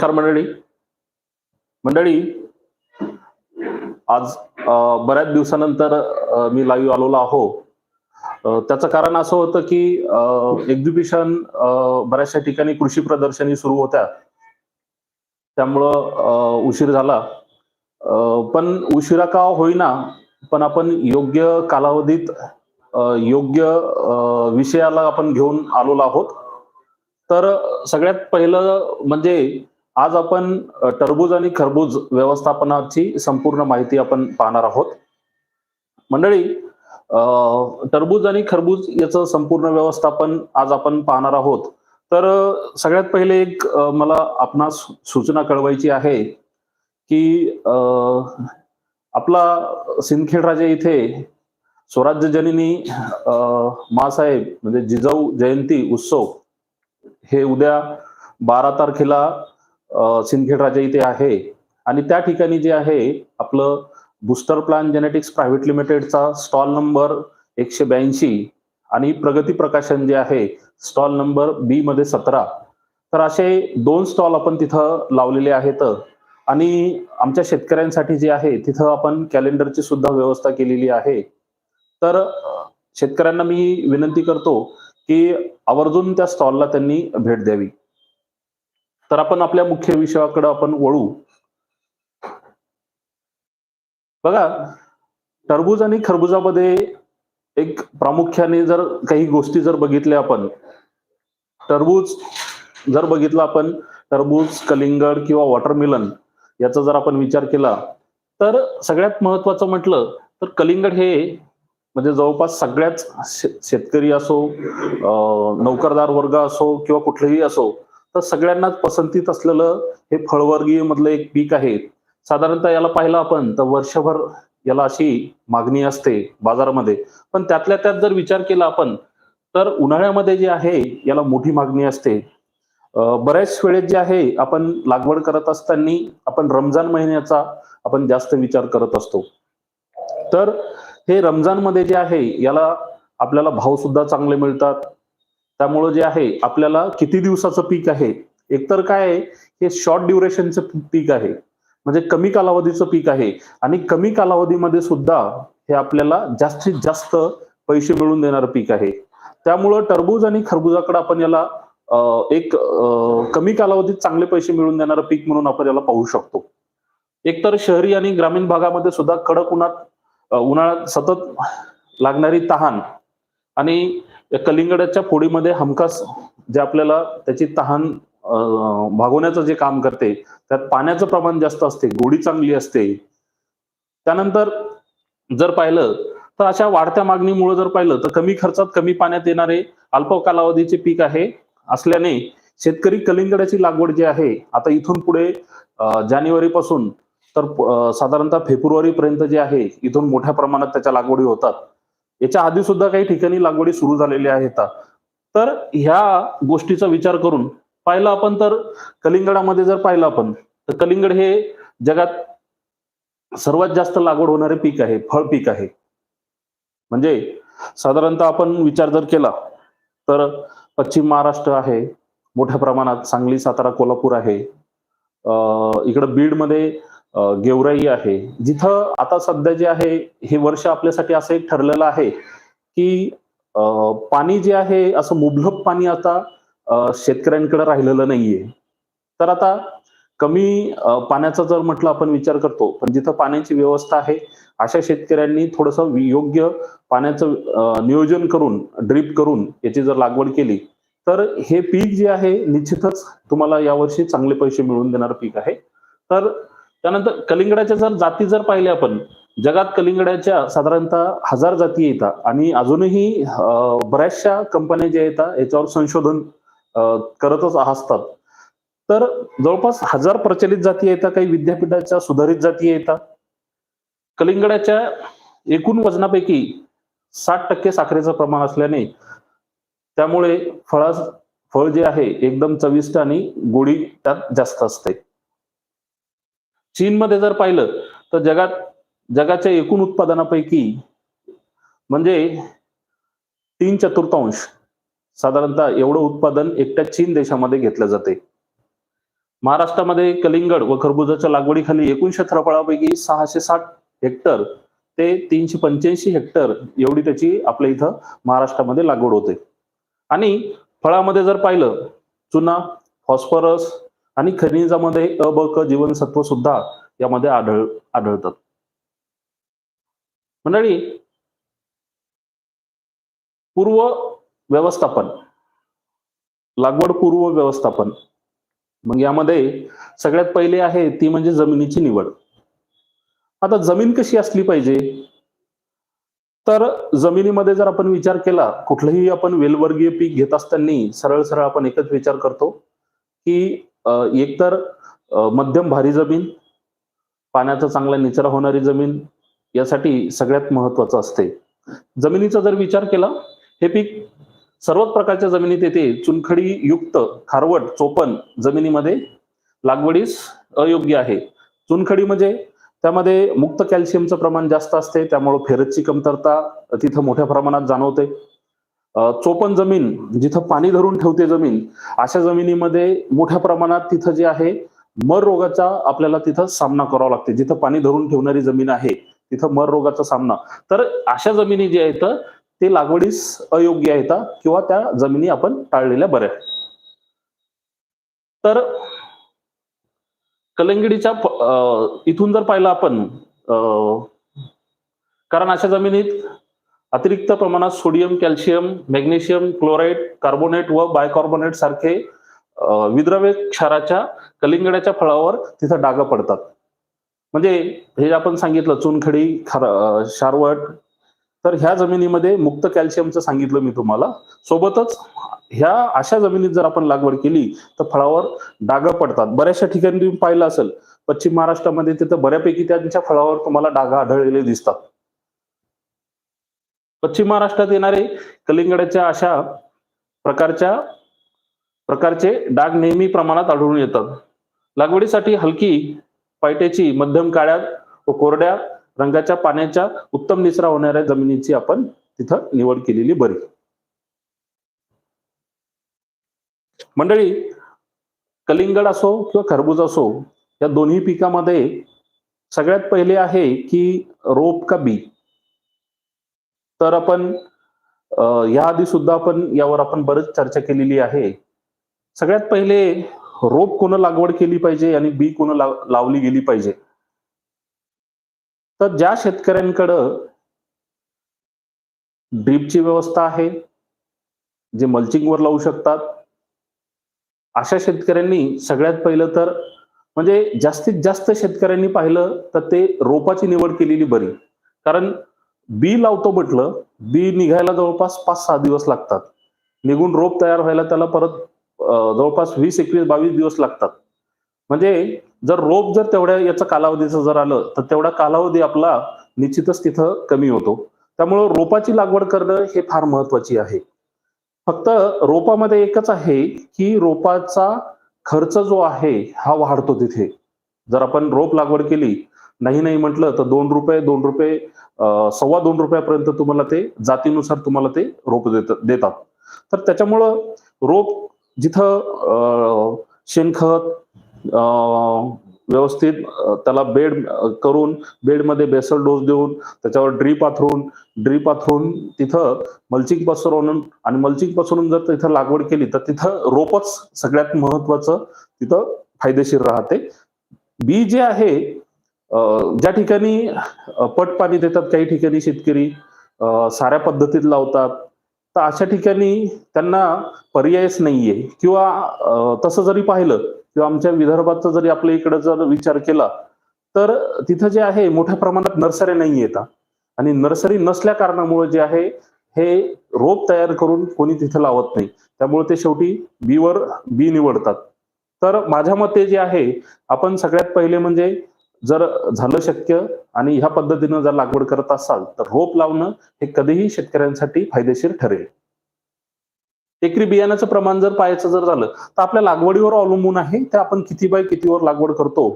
नमस्कार मंडळी. मंडळी आज बऱ्याच दिवसानंतर मी लाईव्ह आलेलो आहो त्याचं कारण असं होतं की एक्झिबिशन बऱ्याचशा ठिकाणी कृषी प्रदर्शनी सुरू होत्या. त्यामुळं उशीर झाला. पण उशिरा का होईना पण आपण योग्य कालावधीत योग्य विषयाला आपण घेऊन आलेलो आहोत. तर सगळ्यात पहिलं म्हणजे आज आपण टरबूज आणि खरबूज व्यवस्थापनाची संपूर्ण माहिती आपण पाहणार आहोत. मंडळी टरबूज आणि खरबूज याचं संपूर्ण व्यवस्थापन आज आपण पाहणार आहोत. तर सगळ्यात पहिले एक मला आपणास सूचना कळवायची आहे की आपला सिंदखेड राजे इथे स्वराज्य जननी अ, मासाहेब म्हणजे जिजाऊ जयंती उत्सव हे उद्या बारा तारखेला सिंदखेड राजा इथे आहे. आणि त्या ठिकाणी जे आहे आपलं बुस्टर प्लान जेनेटिक्स प्रायव्हेट लिमिटेडचा स्टॉल नंबर एकशे ब्याऐंशी आणि प्रगती प्रकाशन जे आहे स्टॉल नंबर बी मध्ये सतरा. तर असे दोन स्टॉल आपण तिथं लावलेले आहेत आणि आमच्या शेतकऱ्यांसाठी जे आहे तिथं आपण कॅलेंडरची सुद्धा व्यवस्था केलेली आहे. तर शेतकऱ्यांना मी विनंती करतो की आवर्जून त्या स्टॉलला त्यांनी भेट द्यावी. तर आपण आपल्या मुख्य विषयाकडे आपण वळू. बघा टरबूज आणि खरबुजामध्ये एक प्रामुख्याने जर काही गोष्टी जर बघितल्या आपण टरबूज जर बघितलं आपण टरबूज कलिंगड किंवा वॉटरमिलन याचा जर आपण विचार केला तर सगळ्यात महत्वाचं म्हटलं तर कलिंगड हे म्हणजे जवळपास सगळ्याच शेतकरी असो नोकरदार वर्ग असो किंवा कुठलेही असो तर सगळ्यांनाच पसंतीत असलेलं हे फळवर्गीय मधलं एक पीक आहे. साधारणतः याला पाहिलं आपण तर वर्षभर याला अशी मागणी असते बाजारामध्ये. पण त्यातल्या त्यात जर विचार केला आपण तर उन्हाळ्यामध्ये जे आहे याला मोठी मागणी असते. बऱ्याच वेळेत जे आहे आपण लागवड करत असताना आपण रमजान महिन्याचा आपण जास्त विचार करत असतो. तर हे रमजानमध्ये जे आहे याला आपल्याला भाव सुद्धा चांगले मिळतात. त्यामुळं जे आहे आपल्याला किती दिवसाचं पीक आहे? एकतर काय आहे हे शॉर्ट ड्युरेशनचं पीक आहे. म्हणजे कमी कालावधीचं पीक आहे. आणि कमी कालावधीमध्ये सुद्धा हे आपल्याला जास्तीत जास्त पैसे मिळवून देणारं पीक आहे. त्यामुळं टरबूज आणि खरबुजाकडे आपण याला एक कमी कालावधीत चांगले पैसे मिळवून देणारं पीक म्हणून आपण याला पाहू शकतो. एकतर शहरी आणि ग्रामीण भागामध्ये सुद्धा कडक उन्हात उन्हाळ्यात सतत लागणारी तहान आणि या कलिंगडाच्या फोडीमध्ये हमखास जे आपल्याला त्याची तहान भागवण्याचं जे काम करते त्यात पाण्याचं प्रमाण जास्त असते गोडी चांगली असते. त्यानंतर जर पाहिलं तर अशा वाढत्या मागणीमुळे जर पाहिलं तर कमी खर्चात कमी पाण्यात येणारे अल्प कालावधीचे पीक आहे. असल्याने शेतकरी कलिंगडाची लागवड जी आहे आता इथून पुढे जानेवारी पासून तर साधारणतः फेब्रुवारीपर्यंत जे आहे इथून मोठ्या प्रमाणात त्याच्या लागवडी होतात. याच्या आधी सुद्धा काही ठिकाणी लागवडी सुरू झालेल्या आहेत तर ह्या गोष्टीचा विचार करून पाहिलं आपण तर कलिंगडामध्ये जर पाहिलं आपण तर कलिंगड हे जगात सर्वात जास्त लागवड होणारे पीक आहे फळ पीक आहे. म्हणजे साधारणतः आपण विचार जर केला तर पश्चिम महाराष्ट्र आहे मोठ्या प्रमाणात सांगली सातारा कोल्हापूर आहे. इकडं बीडमध्ये मध्ये गेवराई आहे. जिथं आता सध्या जे आहे हे वर्ष आपल्यासाठी असं एक ठरलेलं आहे की पाणी जे आहे असं मुबलक पाणी आता शेतकऱ्यांकडे राहिलेलं नाहीये. तर आता कमी पाण्याचा जर म्हटलं आपण विचार करतो पण जिथं पाण्याची व्यवस्था आहे अशा शेतकऱ्यांनी थोडस योग्य पाण्याचं नियोजन करून ड्रीप करून याची जर लागवड केली तर हे पीक जे आहे निश्चितच तुम्हाला यावर्षी चांगले पैसे मिळवून देणारं पीक आहे. तर त्यानंतर कलिंगडाच्या जर जाती जर पाहिल्या आपण जगात कलिंगडाच्या साधारणतः हजार जाती येतात आणि अजूनही बऱ्याचशा कंपन्या ज्या येतात याच्यावर संशोधन करतच असतात. तर जवळपास हजार प्रचलित जाती येतात काही विद्यापीठाच्या सुधारित जाती येतात. कलिंगडाच्या एकूण वजनापैकी साठ टक्के साखरेचं प्रमाण असल्याने त्यामुळे फळा फळ जे आहे एकदम चविष्ट आणि गोडी त्यात जास्त असते. चीनमध्ये जर पाहिलं तर जगात जगाच्या एकूण उत्पादनापैकी म्हणजे तीन चतुर्थांश साधारणतः एवढं उत्पादन एकट्या चीन देशामध्ये घेतलं जाते. महाराष्ट्रामध्ये कलिंगड व खरबुजाच्या लागवडीखाली एकूण क्षेत्रफळापैकी सहाशे साठ हेक्टर ते तीनशे पंच्याऐंशी हेक्टर एवढी त्याची आपल्या इथं महाराष्ट्रामध्ये लागवड होते. आणि फळामध्ये जर पाहिलं चुना फॉस्फरस आणि खनिजामध्ये अ ब क जीवनसत्व सुद्धा यामध्ये आढळ आढळतात. मंडळी पूर्व व्यवस्थापन लागवड पूर्व व्यवस्थापन मग यामध्ये सगळ्यात पहिले आहे ती म्हणजे जमिनीची निवड. आता जमीन कशी असली पाहिजे? तर जमिनीमध्ये जर आपण विचार केला कुठलंही आपण वेलवर्गीय पीक घेत असताना सरळ सरळ आपण एकच विचार करतो की एकतर मध्यम भारी जमीन पाण्याचा चांगला निचरा होणारी जमीन यासाठी सगळ्यात महत्वाचं असते. जमिनीचा जर विचार केला हे पीक सर्वच प्रकारच्या जमिनीत येते. चुनखडी युक्त खारवट चोपन जमिनीमध्ये लागवडीस अयोग्य आहे. चुनखडी म्हणजे त्यामध्ये मुक्त कॅल्शियमचं प्रमाण जास्त असते त्यामुळे फेरसची कमतरता तिथं मोठ्या प्रमाणात जाणवते. चोपन जमीन जिथं पाणी धरून ठेवते जमीन अशा जमिनीमध्ये मोठ्या प्रमाणात तिथं जे आहे मर रोगाचा आपल्याला तिथं सामना करावा लागते. जिथं पाणी धरून ठेवणारी जमीन आहे तिथं मर रोगाचा सामना. तर अशा जमिनी जे आहेत ते लागवडीस अयोग्य आहेत किंवा त्या जमिनी आपण टाळलेल्या बऱ्या तर कलंगडीच्या इथून जर पाहिलं आपण अं, कारण अशा जमिनीत अतिरिक्त प्रमाणात sodium calcium magnesium chloride carbonate व बायकार्बोनेट सारखे विद्रव्य क्षाराच्या कलिंगड्याच्या फळावर तिथं डाग पडतात. म्हणजे हे आपण सांगितलं चुनखडी खार शारवट तर ह्या जमिनीमध्ये मुक्त कॅल्शियमचं सांगितलं मी तुम्हाला. सोबतच ह्या अशा जमिनीत जर आपण लागवड केली तर फळावर डाग पडतात. बऱ्याचशा ठिकाणी तुम्ही पाहिलं असेल पश्चिम महाराष्ट्रामध्ये तिथं बऱ्यापैकी त्यांच्या फळावर तुम्हाला डाग आढळलेले दिसतात. पश्चिम महाराष्ट्रात येणारे कलिंगडाच्या अशा प्रकारच्या प्रकारचे डाग नेहमी प्रमाणात आढळून येतात. लागवडीसाठी हलकी पायट्याची मध्यम काळ्या व कोरड्या रंगाच्या पाण्याच्या उत्तम निचरा होणाऱ्या जमिनीची आपण तिथं निवड केलेली बरी. मंडळी कलिंगड असो किंवा खरबूज असो या दोन्ही पिकामध्ये सगळ्यात पहिले आहे की रोप का बी? तर आपण या याआधी सुद्धा आपण यावर आपण बरेच चर्चा केलेली आहे. सगळ्यात पहिले रोप कोण लागवड केली पाहिजे आणि बी कोण लावली गेली पाहिजे? तर ज्या शेतकऱ्यांकडं ड्रीपची व्यवस्था आहे जे मल्चिंगवर लावू शकतात अशा शेतकऱ्यांनी सगळ्यात पहिलं तर म्हणजे जास्तीत जास्त शेतकऱ्यांनी पाहिलं तर ते रोपाची निवड केलेली बरी. कारण बी लावतो म्हटलं बी निघायला जवळपास पाच सहा दिवस लागतात. निघून रोप तयार व्हायला त्याला परत जवळपास वीस एकवीस बावीस दिवस लागतात. म्हणजे जर रोप जर तेवढ्या याचा कालावधीचं जर आलं तर तेवढा कालावधी आपला निश्चितच तिथं कमी होतो. त्यामुळं रोपाची लागवड करणं हे फार महत्वाची आहे. फक्त रोपामध्ये एकच आहे की रोपाचा खर्च जो आहे हा वाढतो तिथे. जर आपण रोप लागवड केली नाही नाही म्हटलं तर दोन रुपये दोन रुपये सव्वा दोन रुपयापर्यंत तुम्हाला ते जातीनुसार तुम्हाला ते रोप देत देतात. तर त्याच्यामुळं रोप जिथं शेणखत व्यवस्थित त्याला बेड करून बेडमध्ये बेसल डोस देऊन त्याच्यावर ड्रीप आथरून ड्रीप आथरून तिथं मल्चिंग पसरवून आणि मल्चिंग पसरून जर तिथं लागवड केली तर तिथं रोपच सगळ्यात महत्वाचं तिथं फायदेशीर राहते. बी जे आहे ज्या ठिकाणी पट पाणी देतात काही ठिकाणी शेतकरी साऱ्या पद्धतीत लावतात तर अशा ठिकाणी त्यांना पर्यायच नाहीये. किंवा तसं जरी पाहिलं किंवा आमच्या विदर्भाचा जरी आपल्या इकडे जर विचार केला तर तिथं जे आहे मोठ्या प्रमाणात नर्सरी नाही येतात आणि नर्सरी नसल्या कारणामुळे जे आहे हे रोप तयार करून कोणी तिथे लावत नाही. त्यामुळे ते शेवटी बीवर बी निवडतात. तर माझ्या मते जे आहे आपण सगळ्यात पहिले म्हणजे जर झालं शक्य आणि ह्या पद्धतीनं जर लागवड करत असाल तर रोप लावणं हे कधीही शेतकऱ्यांसाठी फायदेशीर ठरेल. एकरी बियाण्याचं प्रमाण जर पाहायचं जर झालं तर आपल्या लागवडीवर अवलंबून आहे ते आपण किती बाय कितीवर लागवड करतो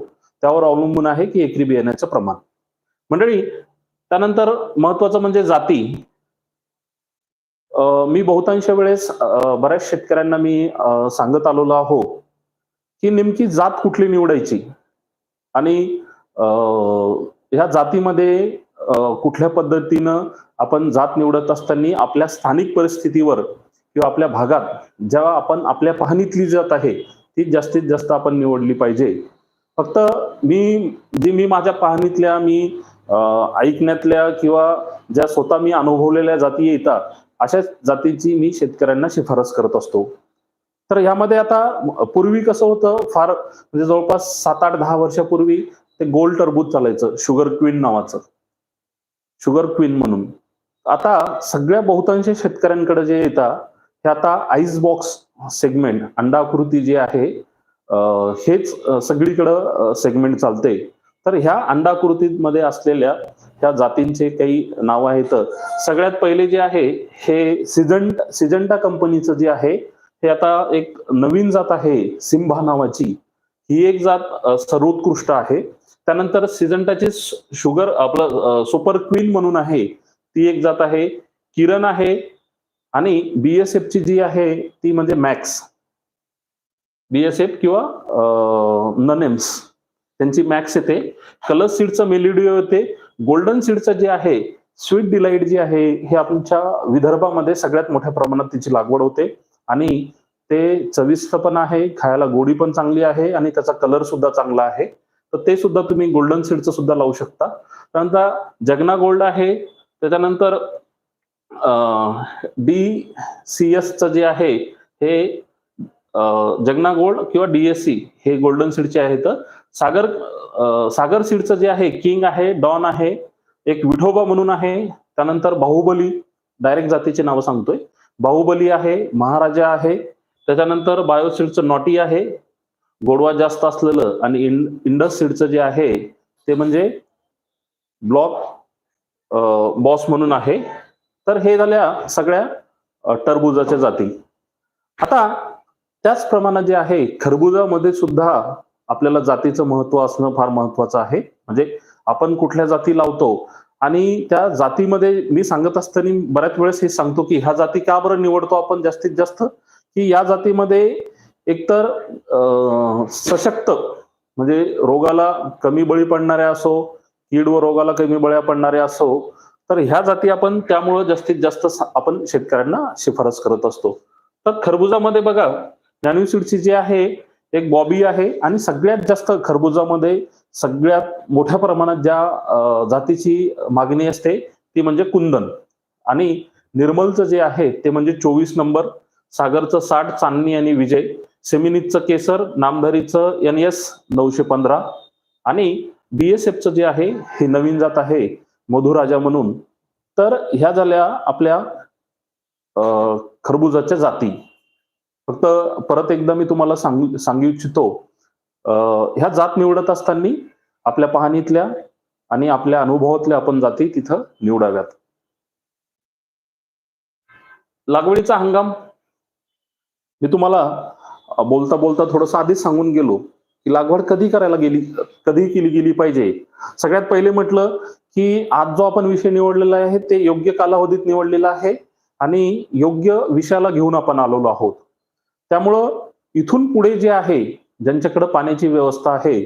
त्यावर अवलंबून आहे की एकरी बियाण्याचं प्रमाण. मंडळी त्यानंतर महत्वाचं म्हणजे जाती. मी बहुतांश वेळेस बऱ्याच शेतकऱ्यांना मी सांगत आलेलो आहो की नेमकी जात कुठली निवडायची? आणि ह्या जातीमध्ये कुठल्या पद्धतीनं आपण जात निवडत असताना आपल्या स्थानिक परिस्थितीवर किंवा आपल्या भागात जेव्हा आपण आपल्या पाहणीतली जात आहे ती जास्तीत जास्त आपण निवडली पाहिजे. फक्त मी जी मी माझ्या पाहणीतल्या मी ऐकण्यातल्या किंवा ज्या स्वतः मी अनुभवलेल्या जाती येतात अशाच जातीची मी शेतकऱ्यांना शिफारस करत असतो. तर यामध्ये आता पूर्वी कसं होतं फार म्हणजे जवळपास सात आठ दहा वर्षापूर्वी ते गोल टरबूज चालायचं शुगर क्वीन नावाचं. शुगर क्वीन म्हणून. आता सगळ्या बहुतांश शेतकऱ्यांकडे जे येतात हे आता आईस बॉक्स सेगमेंट अंडाकृती जे आहे हेच सगळीकडं सेगमेंट चालते. तर ह्या अंडाकृतीमध्ये असलेल्या ह्या जातींचे काही नाव आहेत. सगळ्यात पहिले जे आहे हे सिजंट सिजंटा कंपनीचं जे आहे हे आता एक नवीन जात आहे सिंभा नावाची. ही एक जात सर्वोत्कृष्ट आहे. त्यानंतर सिजंटाची शुगर आपलं सुपर क्वीन म्हणून आहे ती एक जात आहे. किरण आहे आणि बीएसएफ ची जी आहे ती म्हणजे मॅक्स बीएसएफ किंवा ननेम्स त्यांची मॅक्स येते. कलर सीडचं मेलिडिओ येते. गोल्डन सीडचं जे आहे स्वीट डिलाईट जी आहे हे आमच्या विदर्भामध्ये सगळ्यात मोठ्या प्रमाणात तिची लागवड होते. आणि ते चविष्ट पण आहे खायला गोडी पण चांगली आहे आणि त्याचा कलर सुद्धा चांगला आहे. तर ते सुद्धा तुम्ही गोल्डन सीडचं सुद्धा लावू शकता. त्यानंतर जगना गोल्ड आहे. त्याच्यानंतर डी सी एसचं जे आहे हे जगना गोल्ड किंवा डीएससी हे गोल्डन सीडचे आहेत. सागर सागर सीडचं जे आहे किंग आहे डॉन आहे एक विठोबा म्हणून आहे. त्यानंतर बाहुबली डायरेक्ट जातीचे नावं सांगतोय. बाहुबली आहे महाराजा आहे. त्याच्यानंतर बायोसीडचं नॉटी आहे. गोडवा जास्त असलेलं आणि इंडस सीडचं जे आहे ते म्हणजे ब्लॉक बॉस म्हणून आहे. तर हे झाल्या सगळ्या टरबुजाच्या जाती. आता त्याच प्रमाणात जे आहे खरबुजामध्ये सुद्धा आपल्याला जातीचं महत्त्व असणं फार महत्वाचं आहे. म्हणजे आपण कुठल्या जाती लावतो आणि त्या जातीमध्ये मी सांगत असताना बऱ्याच वेळेस हे सांगतो की ह्या जाती का बरं निवडतो आपण जास्तीत जास्त? की या जातीमध्ये एकतर सशक्त म्हणजे रोगाला कमी बळी पडणाऱ्या असो कीड व रोगाला कमी बळ्या पडणाऱ्या असो तर ह्या जाती आपण त्यामुळं जास्तीत जास्त आपण शेतकऱ्यांना शिफारस करत असतो. तर खरबुजामध्ये बघा ज्ञानवीसीडची जी आहे एक बॉबी आहे आणि सगळ्यात जास्त खरबुजामध्ये सगळ्यात मोठ्या प्रमाणात ज्या जातीची मागणी असते ती म्हणजे कुंदन. आणि निर्मलचं जे आहे ते म्हणजे चोवीस नंबर सागरचं साठ चांदणी आणि विजय. सेमिनीचं केसर नामधारीचं एन एस नऊशे पंधरा आणि बीएसएफचं जे आहे हे नवीन जात आहे मधुराजा म्हणून. तर ह्या झाल्या आपल्या खरबुजाच्या जाती. फक्त परत एकदा मी तुम्हाला सांगू सांगू इच्छितो ह्या जात निवडत असताना आपल्या पाहणीतल्या आणि आपल्या अनुभवातल्या आपण जाती तिथं निवडाव्यात. लागवडीचा हंगाम. मी तुम्हाला बोलता बोलता थोडंसं आधीच सांगून गेलो की लागवड कधी करायला गेली कधी केली गेली पाहिजे? सगळ्यात पहिले म्हटलं की आज जो आपण विषय निवडलेला आहे ते योग्य कालावधीत निवडलेला आहे आणि योग्य विषयाला घेऊन आपण आलेलो आहोत. त्यामुळं इथून पुढे जे आहे ज्यांच्याकडे पाण्याची व्यवस्था आहे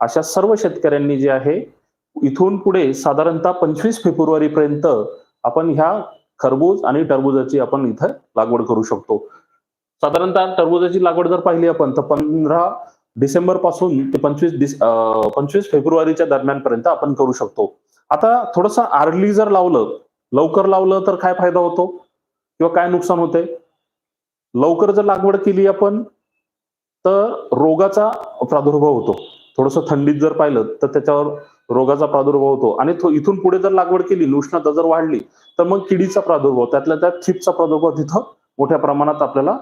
अशा सर्व शेतकऱ्यांनी जे आहे इथून पुढे साधारणतः पंचवीस फेब्रुवारी पर्यंत आपण ह्या खरबूज आणि टरबुजाची आपण इथं लागवड करू शकतो. साधारणतः टरबुजाची लागवड जर पाहिली आपण तर पंधरा डिसेंबरपासून ते पंचवीस डिस पंचवीस फेब्रुवारीच्या दरम्यानपर्यंत आपण करू शकतो. आता थोडस आर्ली जर लावलं लवकर लावलं तर काय फायदा होतो? किंवा काय नुकसान होते लवकर जर लागवड केली आपण तर रोगाचा प्रादुर्भाव होतो. थोडस थंडीत जर पाहिलं तर त्याच्यावर रोगाचा प्रादुर्भाव होतो. आणि इथून पुढे जर लागवड केली उष्णता जर वाढली तर मग किडीचा प्रादुर्भाव त्यातल्या त्यात थिपचा प्रादुर्भाव तिथं मोठ्या प्रमाणात आपल्याला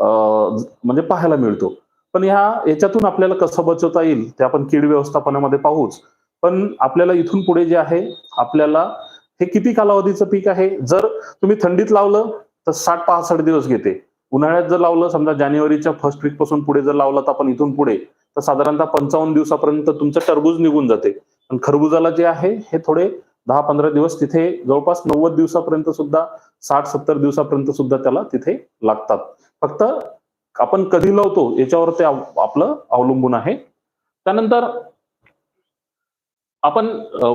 म्हणजे पाहायला मिळतो. पण ह्या याच्यातून आपल्याला कसं बचवता येईल ते आपण कीड व्यवस्थापनामध्ये पाहूच. पण आपल्याला इथून पुढे जे आहे आपल्याला हे किती कालावधीचं पीक आहे? जर तुम्ही थंडीत लावलं तर साठ पासष्ट दिवस घेते. उन्हाळ्यात जर लावलं समजा जानेवारीच्या फर्स्ट वीकपासून पुढे जर लावलं तर आपण इथून पुढे तर साधारणतः पंचावन्न दिवसापर्यंत तुमचं टरबूज निघून जाते. पण खरबुजाला जे आहे हे थोडे दहा पंधरा दिवस तिथे जवळपास नव्वद दिवसापर्यंत सुद्धा साठ सत्तर दिवसापर्यंत सुद्धा त्याला तिथे लागतात. फक्त आपण कधी लावतो याच्यावर ते आपलं अवलंबून आहे. त्यानंतर आपण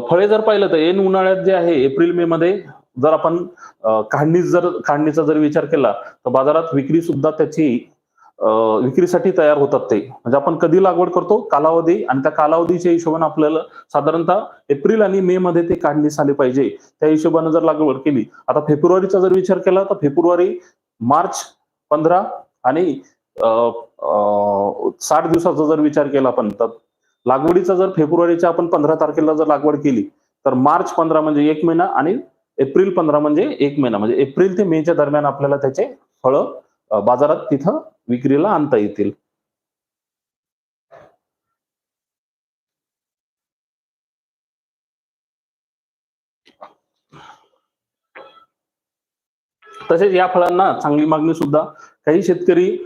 फळे जर पाहिलं तर एन उन्हाळ्यात जे आहे एप्रिल मे मध्ये जर आपण काढणी जर काढणीचा जर विचार केला तर बाजारात विक्री सुद्धा त्याची विक्रीसाठी तयार होतात ते. म्हणजे आपण कधी लागवड करतो? कालावधी. आणि त्या कालावधीच्या हिशोबाने आपल्याला साधारणतः एप्रिल आणि मे मध्ये ते काढणीस आले पाहिजे. त्या हिशोबाने जर लागवड केली. आता फेब्रुवारीचा जर विचार केला तर फेब्रुवारी मार्च पंधरा आणि अ, साठ दिवसाचा जर विचार केला आपण तर लागवडीचा जर फेब्रुवारीच्या आपण पंधरा तारखेला जर लागवड केली तर मार्च पंधरा म्हणजे एक महिना आणि एप्रिल पंधरा म्हणजे एक महिना. म्हणजे एप्रिल ते मेच्या दरम्यान आपल्याला त्याचे फळं बाजारात तिथं विक्रीला आणता येतील. तसेच या फळांना चांगली मागणी सुद्धा काही शेतकरी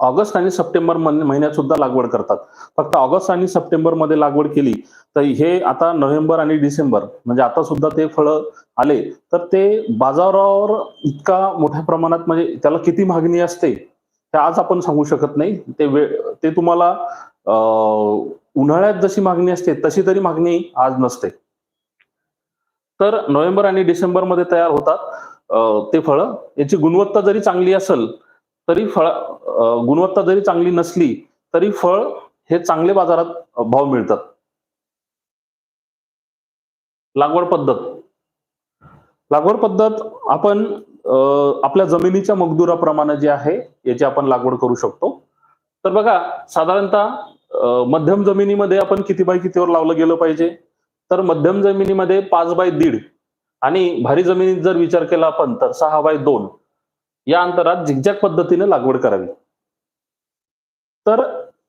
ऑगस्ट आणि सप्टेंबर महिन्यात सुद्धा लागवड करतात. फक्त ऑगस्ट आणि सप्टेंबरमध्ये लागवड केली तर हे आता नोव्हेंबर आणि डिसेंबर म्हणजे आता सुद्धा ते फळं आले तर ते बाजारावर इतका मोठ्या प्रमाणात म्हणजे त्याला किती मागणी असते ते आज आपण सांगू शकत नाही. ते वेळ ते तुम्हाला उन्हाळ्यात जशी मागणी असते तशी तरी मागणी आज नसते. तर नोव्हेंबर आणि डिसेंबरमध्ये तयार होतात ते फळं. याची गुणवत्ता जरी चांगली असेल तरी फळ गुणवत्ता जरी चांगली नसली तरी फळ हे चांगले बाजारात भाव मिळतात. लागवड पद्धत. लागवड पद्धत आपण आपल्या जमिनीच्या मगदुराप्रमाणे जे आहे याची आपण लागवड करू शकतो. तर बघा साधारणतः मध्यम जमिनीमध्ये आपण किती बाय कितीवर लावलं गेलं पाहिजे? तर मध्यम जमिनीमध्ये पाच बाय दीड आणि भारी जमिनीत जर विचार केला आपण तर सहा बाय दोन. या अंतरात झिकझॅक पद्धतीने लागवड करावी. तर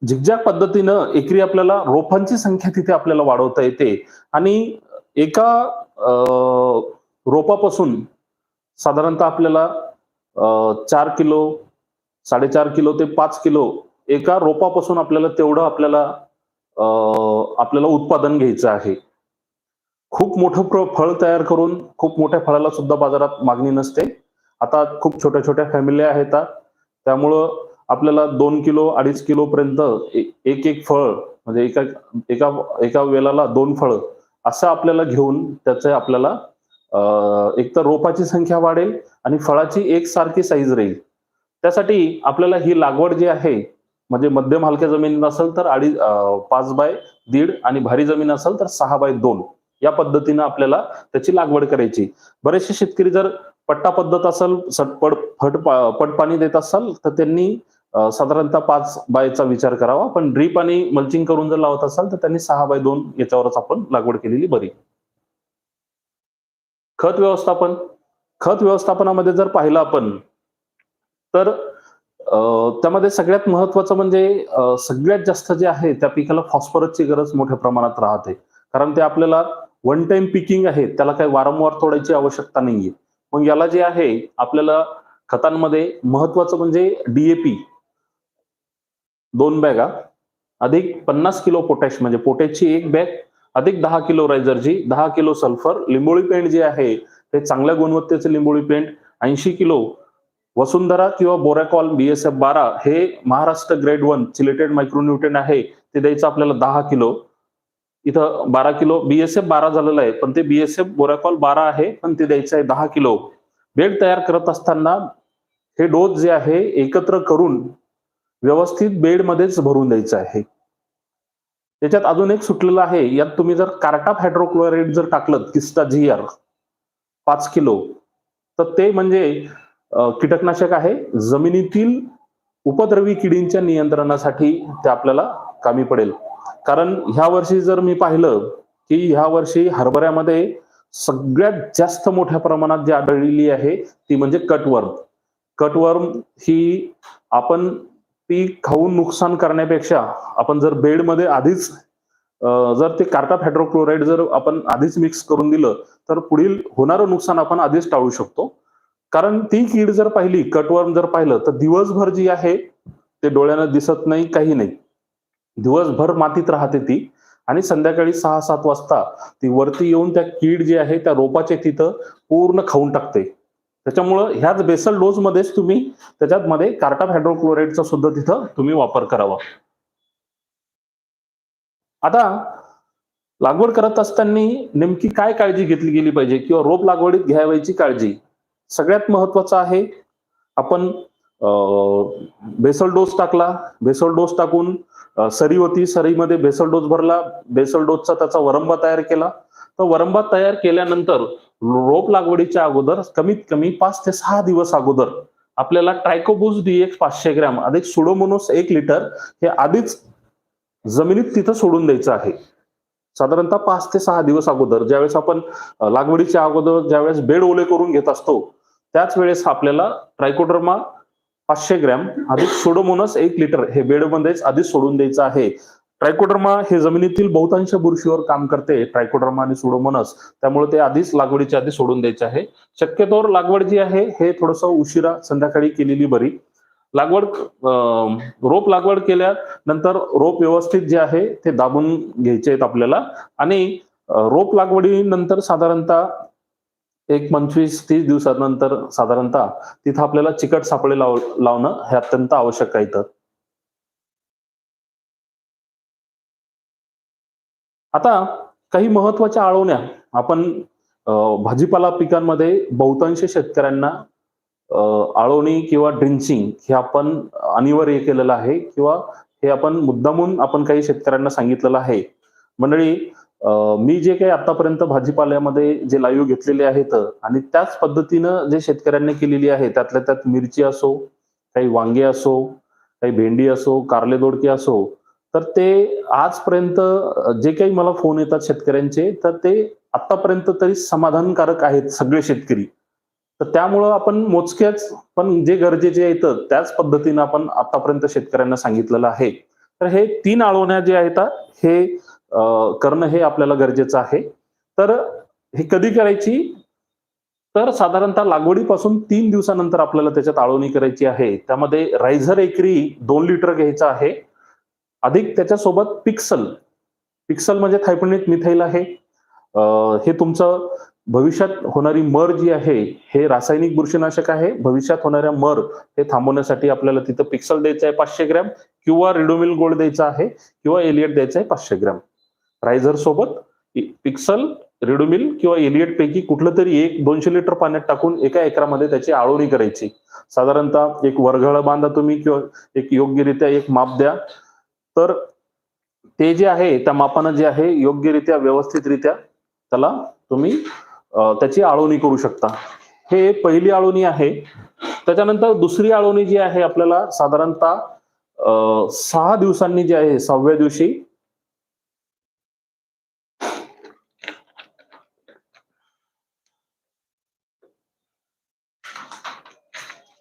झिकझॅक पद्धतीनं एकरी आपल्याला रोपांची संख्या तिथे आपल्याला वाढवता येते आणि एका रोपापासून साधारणतः आपल्याला चार किलो साडेचार किलो ते पाच किलो एका रोपापासून आपल्याला तेवढं आपल्याला आपल्याला उत्पादन घ्यायचं आहे. खूप मोठं फळ तयार करून खूप मोठ्या फळाला सुद्धा बाजारात मागणी नसते. आता खूप छोट्या छोट्या फॅमिल्या आहेत त्यामुळं आपल्याला दोन किलो अडीच किलो पर्यंत एक एक फळ म्हणजे एका एका एका वेलाला दोन फळ असं आपल्याला घेऊन त्याचे आपल्याला एक तर रोपाची संख्या वाढेल आणि फळाची एक सारखी साईज राहील. त्यासाठी आपल्याला ही लागवड जी आहे म्हणजे मध्यम हलक्या जमीन असेल तर अडीच पाच बाय दीड आणि भारी जमीन असेल तर सहा बाय दोन. या पद्धतीनं आपल्याला त्याची लागवड करायची. बरेचसे शेतकरी जर पट्टा पद्धत असेल सटपट फट पट पाणी देत असाल तर त्यांनी साधारणतः पाच बायचा विचार करावा. पण ड्रीप आणि मल्चिंग करून जर लावत असाल तर त्यांनी सहा बाय दोन याच्यावरच आपण लागवड केलेली बरी. खत व्यवस्थापन. खत व्यवस्थापनामध्ये जर पाहिलं आपण तर त्यामध्ये सगळ्यात महत्वाचं म्हणजे सगळ्यात जास्त जे आहे त्या पिकाला फॉस्फरसची गरज मोठ्या प्रमाणात राहते. कारण ते आपल्याला वन टाइम पिकिंग आहे त्याला काही वारंवार तोडायची आवश्यकता नाहीये. मग याला जे आहे आपल्याला खतांमध्ये महत्वाचं म्हणजे डीएपी दोन बॅगा अधिक पन्नास किलो पोटॅश म्हणजे पोटॅशची एक बॅग अधिक दहा किलो रायझरची दहा किलो सल्फर लिंबोळी पेंट जे आहे ते चांगल्या गुणवत्तेचे लिंबोळी पेंट ऐंशी किलो वसुंधरा किंवा बोरॅकॉल बीएसएफ बारा हे Maharashtra grade one chelated micronutrient आहे ते द्यायचं आपल्याला दहा किलो. इथं बारा किलो बीएसएफ बारा झालेलं आहे. पण ते बीएसएफ बोरॅकॉल बारा आहे पण ते द्यायचं आहे दहा किलो. बेड तयार करत असताना हे डोस जे आहे एकत्र करून व्यवस्थित बेडमध्येच भरून द्यायचं आहे. त्याच्यात अजून एक सुटलेलं आहे. यात तुम्ही जर कार्टाप हायड्रोक्लोराईड जर टाकलं किस्टा जी आर पाच किलो तर ते म्हणजे कीटकनाशक आहे. जमिनीतील उपद्रवी किडींच्या नियंत्रणासाठी ते आपल्याला कामी पडेल. कारण ह्या वर्षी जर मी पाहिलं की ह्या वर्षी हरभऱ्यामध्ये सगळ्यात जास्त मोठ्या प्रमाणात जी आढळलेली आहे ती म्हणजे कटवर्म. कटवर्म ही आपण ती खाऊन नुकसान करण्यापेक्षा आपण जर बेडमध्ये आधीच जर ते कार्टाप हायड्रोक्लोराईड जर आपण आधीच मिक्स करून दिलं तर पुढील होणारं नुकसान आपण आधीच टाळू शकतो. कारण ती कीड जर पाहिली कटवर्म जर पाहिलं तर दिवसभर जी आहे ते डोळ्यानं दिसत नाही काही नाही. दिवसभर मातीत राहते ती. आणि संध्याकाळी सहा सात वाजता ती वरती येऊन त्या कीड जी आहे त्या रोपाच्या तिथं पूर्ण खाऊन टाकते. त्याच्यामुळं ह्याच बेसल डोस मध्येच तुम्ही त्याच्यात मध्ये कार्टाप हायड्रोक्लोराईडचा सुद्धा तिथं तुम्ही वापर करावा. आता लागवड करत असताना नेमकी काय काळजी घेतली गेली पाहिजे किंवा रोप लागवडीत घ्यावयाची काळजी सगळ्यात महत्वाचं आहे. आपण बेसल डोस टाकला. बेसल डोस टाकून सरी होती सरीमध्ये बेसल डोस भरला. बेसल डोसचा त्याचा वरंबा तयार केला. तर वरंबा तयार केल्यानंतर रोप लागवडीच्या अगोदर कमीत कमी पाच ते सहा दिवस अगोदर आपल्याला ट्रायकोबुज डी एक्स पाचशे ग्रॅम अधिक सुडोमोनोस एक लिटर हे आधीच जमिनीत तिथं सोडून द्यायचं आहे. साधारणतः पाच ते सहा दिवस अगोदर ज्यावेळेस आपण लागवडीच्या अगोदर ज्यावेळेस बेड ओले करून घेत असतो त्याच वेळेस आपल्याला ट्रायकोडर्मा पाचशे ग्रॅम अधिक सोडोमोनस एक लिटर हे बेडमध्येच आधीच सोडून द्यायचं आहे. ट्रायकोडर्मा हे जमिनीतील बहुतांश बुरशीवर काम करते ट्रायकोडर्मा आणि सुडोमोनस. त्यामुळे ते आधीच लागवडीच्या आधी सोडून द्यायचे आहे. शक्यतोवर लागवड जी आहे हे थोडस उशिरा संध्याकाळी केलेली बरी. लागवड रोप लागवड केल्यानंतर रोप व्यवस्थित जे आहे ते दाबून घ्यायचे आहेत आपल्याला. आणि रोप लागवडीनंतर साधारणतः एक पंचवीस तीस दिवसानंतर साधारणतः तिथं आपल्याला चिकट सापळे लाव लावणं हे अत्यंत आवश्यक आहे इथं. आता काही महत्त्वाच्या आळवण्या. आपण भाजीपाला पिकांमध्ये बहुतांश शेतकऱ्यांना आळवणी किंवा ड्रिंचिंग हे आपण अनिवार्य केलेलं आहे किंवा हे आपण मुद्दामून आपण काही शेतकऱ्यांना सांगितलेलं आहे. मंडळी मी जे काही आतापर्यंत भाजीपाल्यामध्ये जे लाईव्ह घेतलेले आहेत आणि त्याच पद्धतीनं जे शेतकऱ्यांनी केलेली आहे त्यातल्या त्यात मिरची असो काही वांगे असो काही भेंडी असो कारले दोडके असो तर ते आजपर्यंत जे काही मला फोन येतात शेतकऱ्यांचे तर ते आतापर्यंत तरी समाधानकारक आहेत सगळे शेतकरी. तर त्यामुळं आपण मोजक्याच पण जे गरजेचे आहेत त्याच पद्धतीनं आपण आतापर्यंत शेतकऱ्यांना सांगितलेलं आहे. तर हे तीन आळवण्या जे आहेत हे करणं हे आपल्याला गरजेचं आहे. तर हे कधी करायची? तर साधारणतः लागवडीपासून तीन दिवसानंतर आपल्याला त्याच्यात आळवणी करायची आहे. त्यामध्ये रायझर एकरी दोन लिटर घ्यायचं आहे. अधिक त्याच्यासोबत पिक्सल. पिक्सल म्हणजे थायपनिक मिथाईल आहे. हे तुमचं भविष्यात होणारी मर जी आहे हे रासायनिक बुरशीनाशक आहे. भविष्यात होणाऱ्या मर हे थांबवण्यासाठी आपल्याला तिथं पिक्सल द्यायचं आहे पाचशे ग्रॅम किंवा रिडोमिल गोल्ड द्यायचा आहे किंवा एलियट द्यायचं आहे पाचशे ग्रॅम. रायझर सोबत पिक्सल रिडुमिल किंवा एलियट पैकी कुठलं तरी एक दोनशे लिटर पाण्यात टाकून एका एकरामध्ये त्याची आळवणी करायची. साधारणतः एक वर्गळ बांधा तुम्ही किंवा एक योग्यरित्या एक माप द्या. तर ते जे आहे त्या मापानं जे आहे योग्यरित्या व्यवस्थितरित्या त्याला तुम्ही त्याची आळवणी करू शकता. हे पहिली आळवणी आहे. त्याच्यानंतर दुसरी आळवणी जी आहे आपल्याला साधारणतः सहा दिवसांनी जी आहे सहाव्या दिवशी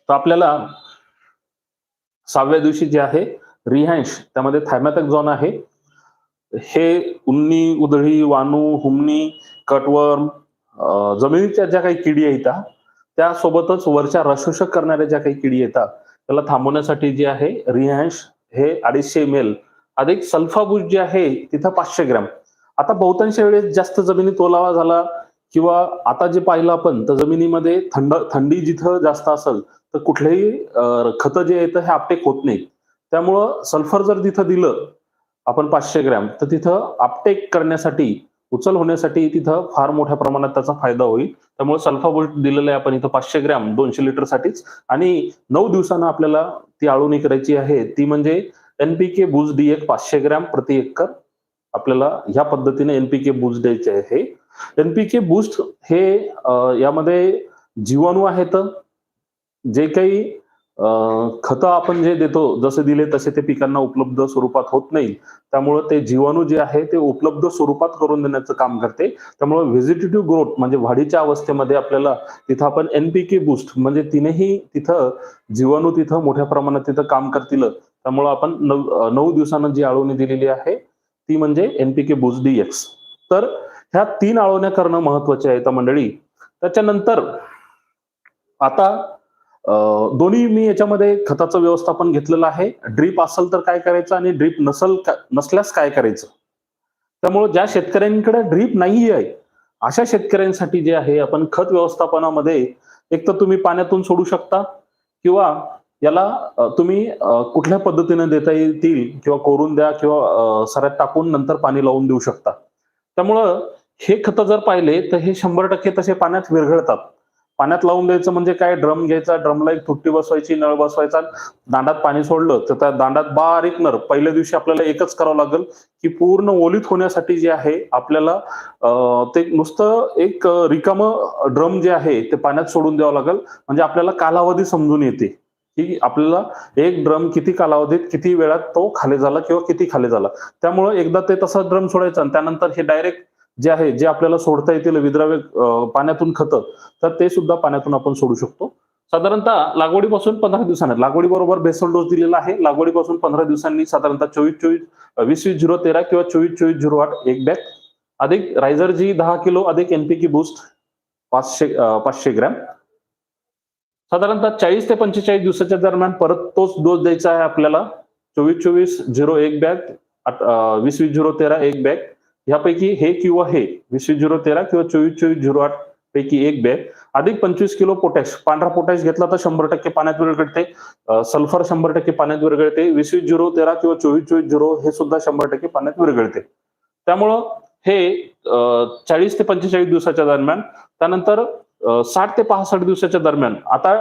तर आपल्याला सहाव्या दिवशी जे आहे रिहांश त्यामध्ये थायमॅथक झोन आहे. हे उन्नी उधळी वानू हुमणी कटवर्म जमिनीच्या ज्या काही किडी येतात त्यासोबतच वरच्या रसोषक करणाऱ्या ज्या काही किडी येतात त्याला थांबवण्यासाठी जे आहे रिहांश हे अडीचशे एम एल अधिक सल्फाबुज जे आहे तिथं पाचशे ग्रॅम. आता बहुतांश वेळेस जास्त जमिनीत ओलावा झाला किंवा आता जे पाहिलं आपण तर जमिनीमध्ये थंड थंडी जिथं जास्त असेल तर कुठलेही खतं जे येतं हे आपटेक होत नाही त्यामुळं सल्फर जर तिथं दिलं आपण पाचशे ग्रॅम तर तिथं आपटेक करण्यासाठी उचल होण्यासाठी तिथं फार मोठ्या प्रमाणात त्याचा फायदा होईल. त्यामुळे सल्फाबुल दिलेलं आहे आपण इथं पाचशे ग्रॅम दोनशे लिटर साठीच आणि नऊ दिवसांना आपल्याला ती आळवणी करायची आहे ती म्हणजे एनपीके बूज डी एक पाचशे ग्रॅम प्रति एकर आपल्याला ह्या पद्धतीने एनपीके बूस्ट द्यायचे आहे. एनपीके बूस्ट हे यामध्ये जीवाणू आहेत. जे काही खतं आपण जे देतो जसे दिले तसे ते पिकांना उपलब्ध स्वरूपात होत नाही. त्यामुळे ते जीवाणू जे आहे ते उपलब्ध स्वरूपात करून देण्याचं काम करते. त्यामुळे व्हेजिटेटिव्ह ग्रोथ म्हणजे वाढीच्या अवस्थेमध्ये आपल्याला तिथं आपण एनपीके बूस्ट म्हणजे तिनेही तिथं जीवाणू तिथं मोठ्या प्रमाणात तिथं काम करतील. त्यामुळं आपण नऊ नऊ दिवसानं जी आळवणी दिलेली आहे ती म्हणजे एनपीके बुज डी एक्स तर ह्या तीन आळवण्या करणं महत्त्वाचे आहे त्या मंडळी. त्याच्यानंतर आता दोन्ही मी याच्यामध्ये खताचं व्यवस्थापन घेतलेलं आहे. ड्रीप असेल तर काय करायचं आणि ड्रीप नसल का- नसल्यास काय करायचं? त्यामुळे ज्या शेतकऱ्यांकडे ड्रीप नाही आहे अशा शेतकऱ्यांसाठी जे आहे आपण खत व्यवस्थापनामध्ये एक तर तुम्ही पाण्यातून सोडू शकता किंवा याला तुम्ही कुठल्या पद्धतीने देता येतील किंवा कोरून द्या किंवा सऱ्यात टाकून नंतर पाणी लावून देऊ शकता. त्यामुळं हे खतं जर पाहिले तर हे शंभर टक्के तसे पाण्यात विरघळतात. पाण्यात लावून द्यायचं म्हणजे काय? ड्रम घ्यायचा ड्रमला एक थुट्टी बसवायची नळ बसवायचा दांडात पाणी सोडलं तर त्या दांडात बारीक नर पहिल्या दिवशी आपल्याला एकच करावं लागेल की पूर्ण ओलीत होण्यासाठी जे आहे आपल्याला ते नुसतं एक रिकाम ड्रम जे आहे ते पाण्यात सोडून द्यावं लागेल. म्हणजे आपल्याला कालावधी समजून येते. की आपल्याला एक ड्रम किती कालावधीत किती वेळात तो खाली झाला किंवा किती खाली झाला. त्यामुळे एकदा ते तसा ड्रम सोडायचा आणि त्यानंतर हे डायरेक्ट जे आहे जे आपल्याला सोडता येतील विद्राव्य पाण्यातून खतं तर ते सुद्धा पाण्यातून आपण सोडू शकतो. साधारणतः लागवडीपासून पंधरा दिवसांनी लागवडीबरोबर बेसल डोस दिलेला आहे. लागवडीपासून पंधरा दिवसांनी साधारणतः चोवीस चोवीस वीस वीस झिरो तेरा किंवा चोवीस चोवीस झिरो आठ एक बॅग. अधिक रायझर जी दहा किलो अधिक एनपीके बूस्ट पाचशे पाचशे ग्रॅम. साधारणतः चाळीस ते पंचेचाळीस दिवसाच्या दरम्यान परत तोच डोस द्यायचा आहे आपल्याला. चोवीस चोवीस झिरो एक बॅग वीस वीस झिरो तेरा एक बॅग ह्यापैकी हे किंवा हे वीस वीस झिरो तेरा किंवा चोवीस चोवीस झिरो आठ पैकी एक बॅग अधिक पंचवीस किलो पोटॅश. पांढरा पोटॅश घेतला तर शंभर टक्के पाण्यात विरघळते. सल्फर शंभर टक्के पाण्यात विरघळते. वीस वीस झिरो तेरा किंवा चोवीस चोवीस झिरो हे सुद्धा शंभर टक्के पाण्यात विरघळते. त्यामुळं हे चाळीस ते पंचेचाळीस दिवसाच्या दरम्यान. त्यानंतर साठ ते पासष्ट दिवसाच्या दरम्यान. आता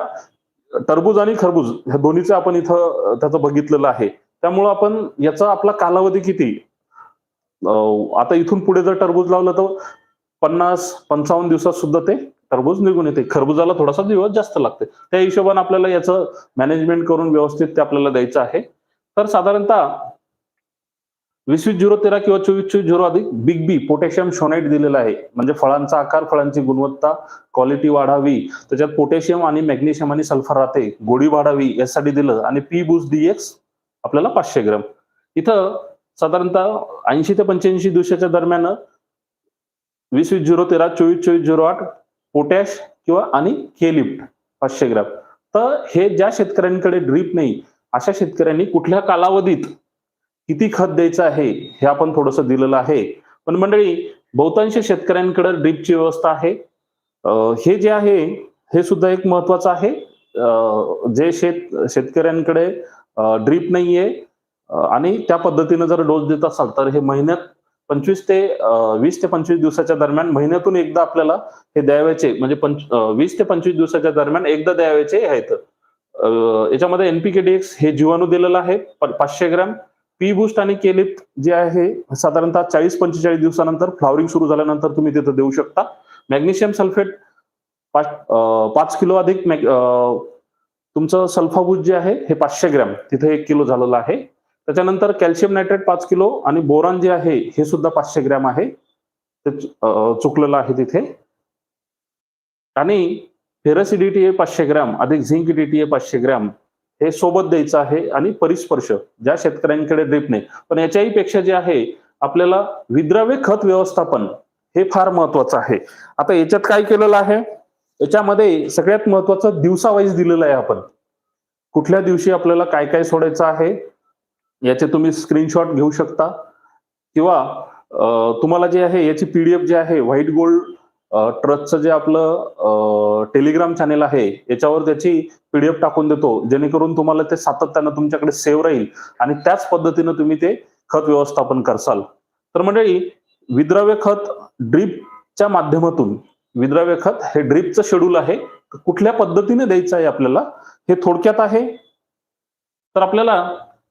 टरबूज आणि खरबूज ह्या दोन्हीचं आपण इथं त्याचं बघितलेलं आहे. त्यामुळं आपण याचा आपला कालावधी किती? आता इथून पुढे जर टरबूज लावलं तर पन्नास पंचावन्न दिवसात सुद्धा ते टरबूज निघून येते. खरबुजाला थोडासा दिवस जास्त लागते. त्या हिशोबाने आपल्याला याचं मॅनेजमेंट करून व्यवस्थित ते आपल्याला द्यायचं आहे. तर साधारणतः वीसवीस झिरो तेरा किंवा चोवीस चोवीस झिरो अधिक बिग बी पोटॅशियम शोनाईट दिलेला आहे. म्हणजे फळांचा आकार फळांची गुणवत्ता क्वालिटी वाढावी. त्याच्यात पोटॅशियम आणि मॅग्नेशियम आणि सल्फर राहते. गोडी वाढावी यासाठी दिलं. आणि पी बुस डी एक्स आपल्याला पाचशे ग्रॅम. इथं साधारणतः ऐंशी ते पंच्याऐंशी दिवसाच्या दरम्यान वीस वीस झिरो तेरा चोवीस चोवीस झिरो आठ पोटॅश किंवा आणि के लिफ्ट पाचशे ग्रॅम. तर हे ज्या शेतकऱ्यांकडे ड्रीप नाही अशा शेतकऱ्यांनी कुठल्या कालावधीत किती खत द्यायचं आहे हे आपण थोडंसं दिलेलं आहे. पण मंडळी बहुतांश शेतकऱ्यांकडे ड्रीपची व्यवस्था आहे. हे जे आहे हे सुद्धा एक महत्वाचं आहे. जे शेत शेतकऱ्यांकडे ड्रीप नाहीये आणि त्या पद्धतीने जर डोस देत असाल तर हे महिन्यात पंचवीस ते वीस ते पंचवीस दिवसाच्या दरम्यान महिन्यातून एकदा आपल्याला हे द्यावायचे म्हणजे पंच वीस ते पंचवीस दिवसाच्या दरम्यान एकदा द्यावायचे आहेत. याच्यामध्ये एनपीके डीएक्स हे जीवाणू दिलेलं आहे पाचशे ग्रॅम. पी बूस्ट आणि केलिप जे आहे साधारणतः चाळीस पंचेचाळीस दिवसानंतर फ्लॉवरिंग सुरू झाल्यानंतर तुम्ही तिथं देऊ शकता. मॅग्नेशियम सल्फेट पाच पाच किलो अधिक मॅग- तुमचं सल्फाबूज जे आहे हे पाचशे ग्रॅम तिथे एक किलो झालेलं आहे. त्याच्यानंतर कॅल्शियम नायट्रेट पाच किलो आणि बोरॉन जे आहे हे सुद्धा पाचशे ग्रॅम आहे. ते चुकलेलं आहे तिथे. आणि फेरस डीटीए पाचशे ग्रॅम अधिक झिंक डीटीए पाचशे ग्रॅम हे सोबत द्यायचं आहे आणि परिस्पर्श ज्या शेतकऱ्यांकडे ड्रीप नाही. पण याच्याही पेक्षा जे आहे आपल्याला विद्राव्य खत व्यवस्थापन हे फार महत्वाचं आहे. आता याच्यात काय केलेलं आहे? याच्यामध्ये सगळ्यात महत्वाचं दिवसावाईज दिलेलं आहे आपण. कुठल्या दिवशी आपल्याला काय काय सोडायचं आहे याचे तुम्ही स्क्रीनशॉट घेऊ शकता. किंवा तुम्हाला जे आहे याची पीडीएफ जे आहे व्हाईट गोल्ड ट्रस्टचं जे आपलं टेलिग्राम चॅनेल आहे याच्यावर त्याची पीडीएफ टाकून देतो. जेणेकरून तुम्हाला ते सातत्यानं तुमच्याकडे सेव्ह राहील आणि त्याच पद्धतीनं तुम्ही ते खत व्यवस्थापन करसाल. तर मंडळी विद्राव्य खत ड्रीपच्या माध्यमातून विद्राव्य खत हे ड्रीपचं शेड्यूल आहे. कुठल्या पद्धतीने द्यायचं आहे आपल्याला हे थोडक्यात आहे. तर आपल्याला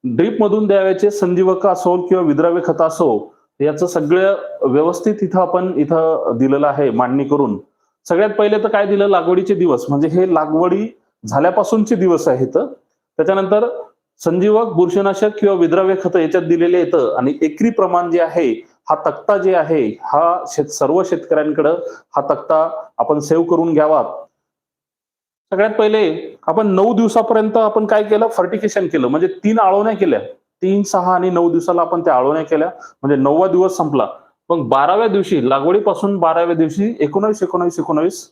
ड्रीप मधून द्यावयाचे संजीवक असो किंवा विद्राव्य खत असो याचं सगळं व्यवस्थित इथं आपण इथं दिलेलं आहे मांडणी करून. सगळ्यात पहिले तर काय दिलं? लागवडीचे दिवस. म्हणजे हे लागवडी झाल्यापासूनचे दिवस आहेत. त्याच्यानंतर संजीवक बुरशीनाशक किंवा विद्राव्य खत याच्यात दिलेले येतं आणि एकरी प्रमाण जे आहे हा तक्ता जे आहे हा शेत सर्व शेतकऱ्यांकडं हा तक्ता आपण सेव्ह करून घ्यावा. सगळ्यात पहिले आपण नऊ दिवसापर्यंत आपण काय केलं? फर्टिकेशन केलं. म्हणजे तीन आळवण्या केल्या. तीन सहा आणि नऊ दिवसाला आपण त्या आळवण्या केल्या. म्हणजे नववा दिवस संपला. मग बाराव्या दिवशी लागवडीपासून बाराव्या दिवशी एकोणावीस एकोणावीस एकोणावीस